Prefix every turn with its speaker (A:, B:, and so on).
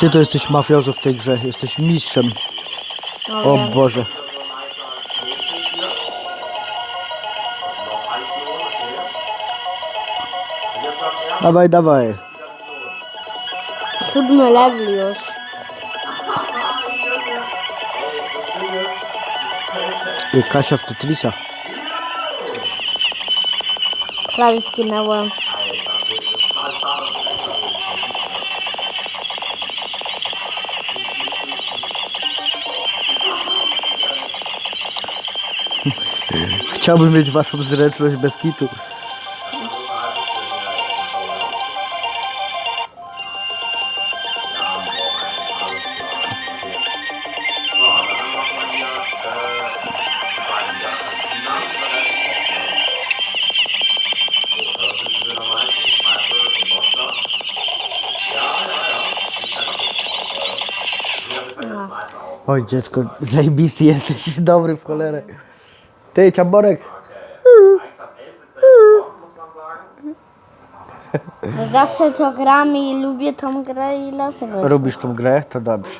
A: Ty to jesteś mafiozą w tej grze, jesteś mistrzem. O Boże. Dawaj, dawaj.
B: Siódmy level już.
A: I Kasia w Tetrisa.
B: Prawie skinęłem.
A: Chciałbym mieć waszą zręczność bez kitu. Oj dziecko, zajebisty jesteś, dobry w cholerę. Ty, ciaborek.
B: Zawsze to gram i lubię tą grę i dlatego.
A: Lubisz tą grę? To dobrze.